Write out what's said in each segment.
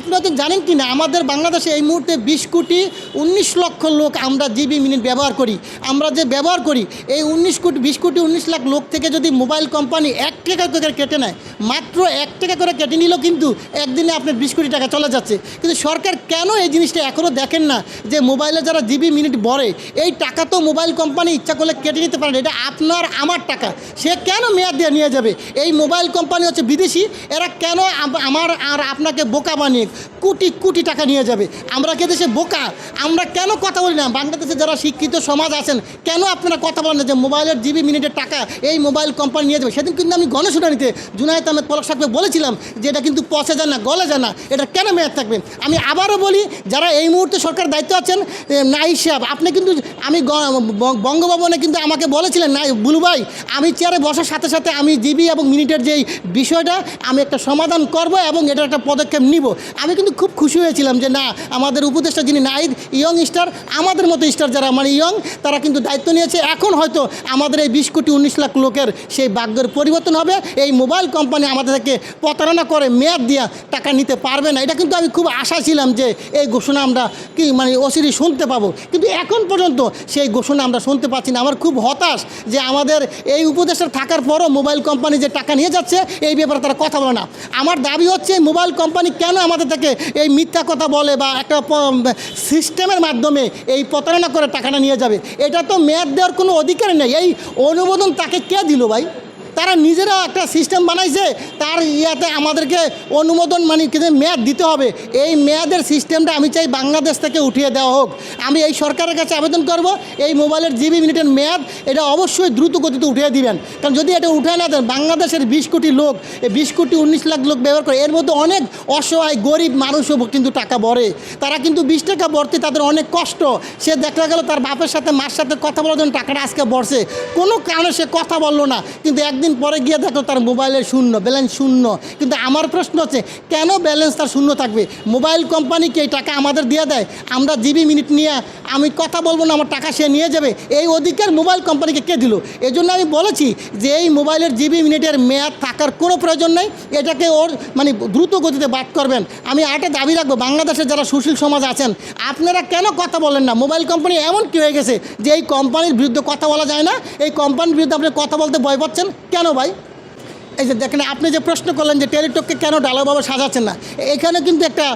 আপনারা তো জানেন কি না আমাদের বাংলাদেশে এই মুহূর্তে বিশ কোটি উনিশ লক্ষ লোক আমরা জিবি মিনিট ব্যবহার করি। আমরা যে ব্যবহার করি, এই উনিশ কোটি, বিশ কোটি উনিশ লাখ লোক থেকে যদি মোবাইল কোম্পানি এক টাকা করে কেটে নেয়, মাত্র এক টাকা করে কেটে নিলেও কিন্তু একদিনে আপনার বিশ কোটি টাকা চলে যাচ্ছে। কিন্তু সরকার কেন এই জিনিসটা এখনও দেখেন না যে মোবাইলে যারা জিবি মিনিট বড়ে এই টাকা তো মোবাইল কোম্পানি ইচ্ছা করলে কেটে নিতে পারে। এটা আপনার, আমার টাকা। সে কেন মেয়াদ দিয়ে নিয়ে যাবে? এই মোবাইল কোম্পানি হচ্ছে বিদেশি, এরা কেন আমার আর আপনাকে বোকা বানিয়ে কোটি কোটি টাকা নিয়ে যাবে। আমরা কে দেশে বোকা? আমরা কেন কথা বলি না? বাংলাদেশে যারা শিক্ষিত সমাজ আছেন, কেন আপনারা কথা বলেন যে মোবাইলের জিবি মিনিটের টাকা এই মোবাইল কোম্পানি নিয়ে যাবে? সেদিন কিন্তু আমি গণশুনানিতে জুনায়দ আহমেদ পলক সাহেবকে বলেছিলাম যে এটা কিন্তু পচে যায় না, গলে যায় না। এটা কেন মেয়াদ থাকবে? আমি আবারও বলি, যারা এই মুহূর্তে সরকার দায়িত্ব আছেন নাই সাহেব, আপনি কিন্তু, আমি বঙ্গভবনে কিন্তু আমাকে বলেছিলেন নাই বুলু ভাই, আমি চেয়ারে বসার সাথে সাথে আমি জিবি এবং মিনিটের যেই বিষয়টা, আমি একটা সমাধান করব এবং এটার একটা পদক্ষেপ নিব। আমি কিন্তু খুব খুশি হয়েছিলাম যে না, আমাদের উপদেষ্টা যিনি নাইদ ইয়ং স্টার, আমাদের মতো স্টার যারা মানে ইয়ং, তারা কিন্তু দায়িত্ব নিয়েছে। এখন হয়তো আমাদের এই বিশ কোটি, উনিশ লাখ লোকের সেই ভাগ্যের পরিবর্তন হবে। এই মোবাইল কোম্পানি আমাদের থেকে প্রতারণা করে, মেয়াদ দিয়া টাকা নিতে পারবে না। এটা কিন্তু আমি খুব আশা ছিলাম যে এই ঘোষণা আমরা কি মানে অচিরই শুনতে পাবো। কিন্তু এখন পর্যন্ত সেই ঘোষণা আমরা শুনতে পাচ্ছি না। আমার খুব হতাশ যে আমাদের এই উপদেশটা থাকার পরও মোবাইল কোম্পানি যে টাকা নিয়ে যাচ্ছে, এই ব্যাপারে তারা কথা বলে না। আমার দাবি হচ্ছে মোবাইল কোম্পানি কেন আমাদের থেকে এই মিথ্যা কথা বলে বা একটা সিস্টেমের মাধ্যমে এই প্রতারণা করে টাকাটা নিয়ে যাবে। এটা তো মেয়াদ দেওয়ার কোনো অধিকার নেই। এই অনুমোদন তাকে কে দিল ভাই? তারা নিজেরা একটা সিস্টেম বানাইছে, তার ইয়াতে আমাদেরকে অনুমোদন মানে কিন্তু মেয়াদ দিতে হবে। এই মেয়াদের সিস্টেমটা আমি চাই বাংলাদেশ থেকে উঠিয়ে দেওয়া হোক। আমি এই সরকারের কাছে আবেদন করব, এই মোবাইলের জিবি মিনিটের মেয়াদ এটা অবশ্যই দ্রুত গতিতে উঠিয়ে দিবেন। কারণ যদি এটা উঠে না দেন, বাংলাদেশের বিশ কোটি লোক, এই বিশ কোটি উনিশ লাখ লোক ব্যবহার করে, এর মধ্যে অনেক অসহায়, গরিব মানুষও কিন্তু টাকা ভরে। তারা কিন্তু বিশ টাকা ভরতে তাদের অনেক কষ্ট। সে দেখা গেল তার বাপের সাথে, মার সাথে কথা বলার জন্য টাকাটা আজকে বসে কোনো কারণে সে কথা বলল না, কিন্তু একদিন পরে গিয়ে দেখো তার মোবাইলের শূন্য ব্যালেন্স শূন্য। কিন্তু আমার প্রশ্ন হচ্ছে, কেন ব্যালেন্স তার শূন্য থাকবে? মোবাইল কোম্পানিকে এই টাকা আমাদের দিয়ে দেয়? আমরা জিবি মিনিট নিয়ে আমি কথা বলব না, আমার টাকা সে নিয়ে যাবে। এই অধিকার মোবাইল কোম্পানিকে কে দিল? এই জন্য আমি বলেছি যে এই মোবাইলের জিবি মিনিটের মেয়াদ থাকার কোনো প্রয়োজন নেই। এটাকে ওর মানে দ্রুত গতিতে বাদ করবেন। আমি আরেকটা দাবি রাখব, বাংলাদেশের যারা সুশীল সমাজ আছেন, আপনারা কেন কথা বলেন না? মোবাইল কোম্পানি এমন কি হয়ে গেছে যে এই কোম্পানির বিরুদ্ধে কথা বলা যায় না? এই কোম্পানির বিরুদ্ধে আপনি কথা বলতে ভয় পাচ্ছেন? কেন ভাই? এই যে দেখেন, আপনি যে প্রশ্ন করলেন যে টেলিটককে কেন ডালাভাবে সাজাচ্ছেন না, এখানে কিন্তু একটা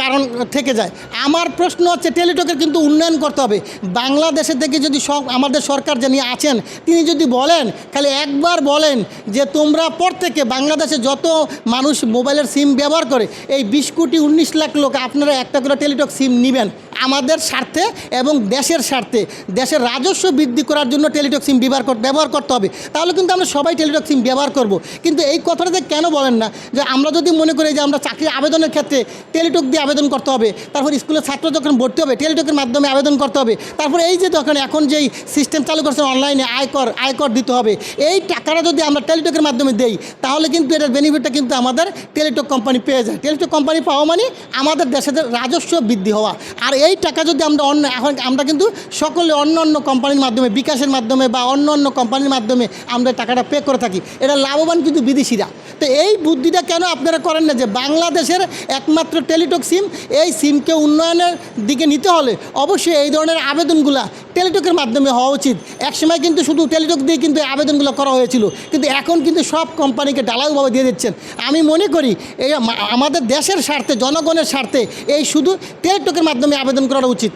কারণ থেকে যায়। আমার প্রশ্ন হচ্ছে টেলিটকের কিন্তু উন্নয়ন করতে হবে। বাংলাদেশে থেকে যদি আমাদের সরকার যিনি আছেন, তিনি যদি বলেন, খালি একবার বলেন যে তোমরা পর থেকে বাংলাদেশে যত মানুষ মোবাইলের সিম ব্যবহার করে, এই বিশ কোটি, উনিশ লাখ লোক, আপনারা একটা করে টেলিটক সিম নেবেন। আমাদের স্বার্থে এবং দেশের স্বার্থে, দেশের রাজস্ব বৃদ্ধি করার জন্য টেলিটক সিম ব্যবহার ব্যবহার করতে হবে। তাহলে কিন্তু আমরা সবাই টেলিটক সিম ব্যবহার করব। কিন্তু এই কথাটাতে কেন বলেন না? যে আমরা যদি মনে করি যে আমরা চাকরি আবেদনের ক্ষেত্রে টেলিটক দিয়ে আবেদন করতে হবে, তারপর স্কুলের ছাত্র যখন ভর্তি হবে, টেলিটকের মাধ্যমে আবেদন করতে হবে, তারপর এই যে তখন এখন যেই সিস্টেম চালু করছে অনলাইনে আয়কর আয়কর দিতে হবে, এই টাকাটা যদি আমরা টেলিটকের মাধ্যমে দেই, তাহলে কিন্তু এটার বেনিফিটটা কিন্তু আমাদের টেলিটক কোম্পানি পেয়ে যায়। টেলিটক কোম্পানি পাওয়া মানে আমাদের দেশের রাজস্ব বৃদ্ধি হওয়া। আর এই টাকা যদি আমরা অন্য, এখন আমরা কিন্তু সকলে অন্য অন্য কোম্পানির মাধ্যমে, বিকাশের মাধ্যমে বা অন্য অন্য কোম্পানির মাধ্যমে আমরা টাকাটা পে করে থাকি। এটা লাভবান কিন্তু বিদেশিরা। তো এই বুদ্ধিটা কেন আপনারা করেন না যে বাংলাদেশের একমাত্র টেলিটক সিম, এই সিমকে উন্নয়নের দিকে নিতে হলে অবশ্যই এই ধরনের আবেদনগুলা টেলিটকের মাধ্যমে হওয়া উচিত। একসময় কিন্তু শুধু টেলিটক দিয়ে কিন্তু এই আবেদনগুলো করা হয়েছিল, কিন্তু এখন কিন্তু সব কোম্পানিকে ডালাউভাবে দিয়ে দিচ্ছেন। আমি মনে করি, এই আমাদের দেশের স্বার্থে, জনগণের স্বার্থে এই শুধু টেলিটকের মাধ্যমে আবেদন করা উচিত।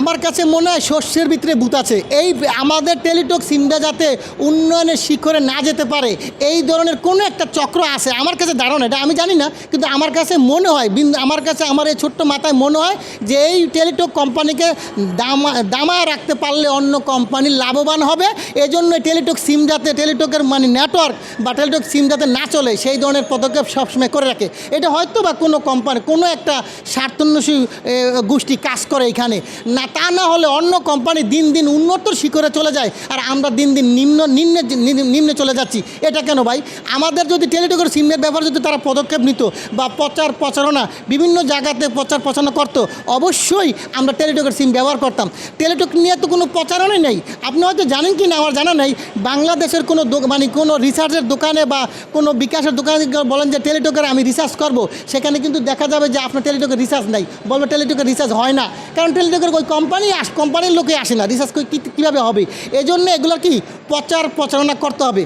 আমার কাছে মনে হয় শস্যের ভিতরে ভূত আছে। এই আমাদের টেলিটক সিমটা যাতে উন্নয়নের শিখরে না যেতে পারে, এই ধরনের কোনো একটা চক্র আছে আমার কাছে ধারণা, এটা আমি জানি না, কিন্তু আমার কাছে মনে হয় আমার কাছে আমার এই ছোট্ট মাথায় মনে হয় যে এই টেলিটক কোম্পানিকে দামা, দামায় রাখতে পারলে অন্য কোম্পানি লাভবান হবে। এজন্য টেলিটক সিম যাতে, টেলিটকের মানে নেটওয়ার্ক বা টেলিটক সিম যাতে না চলে, সেই ধরনের পদক্ষেপ সবসময় করে রাখে। এটা হয়তো বা কোনো কোম্পানি, কোনো একটা স্বার্থন্বেষী গোষ্ঠী কাজ করে এখানে। না তা না হলে অন্য কোম্পানি দিন দিন উন্নতর শিখরে চলে যায়। আর আমরা দিন দিন নিম্ন, নিম্নে, নিম্নে- চলে যাচ্ছি। এটা কেন ভাই? আমাদের যদি টেলিটকের সিমের ব্যাপারে যদি তারা পদক্ষেপ নিত বা প্রচার প্রচারণা বিভিন্ন জায়গাতে প্রচার প্রচারণা করতো, অবশ্যই আমরা টেলিটকের সিম ব্যবহার করতাম। টেলিটক নিয়ে তো কোনো প্রচারণাই নেই। আপনি হয়তো জানেন কি না, আমার জানা নেই। বাংলাদেশের কোনো মানে কোনো রিসার্চের দোকানে বা কোনো বিকাশের দোকানে বলেন যে টেলিটকের আমি রিসার্চ করব। সেখানে কিন্তু দেখা যাবে যে আপনার টেলিটকের রিসার্চ নাই। বলব টেলিটকের রিসার্চ হয় না। কারণ টেলিটকের ওই কোম্পানি আস, কোম্পানির লোকে আসে না। রিসার্চ কীভাবে হবে? এই জন্য এগুলো কি প্রচার প্রচারণা করতে হবে।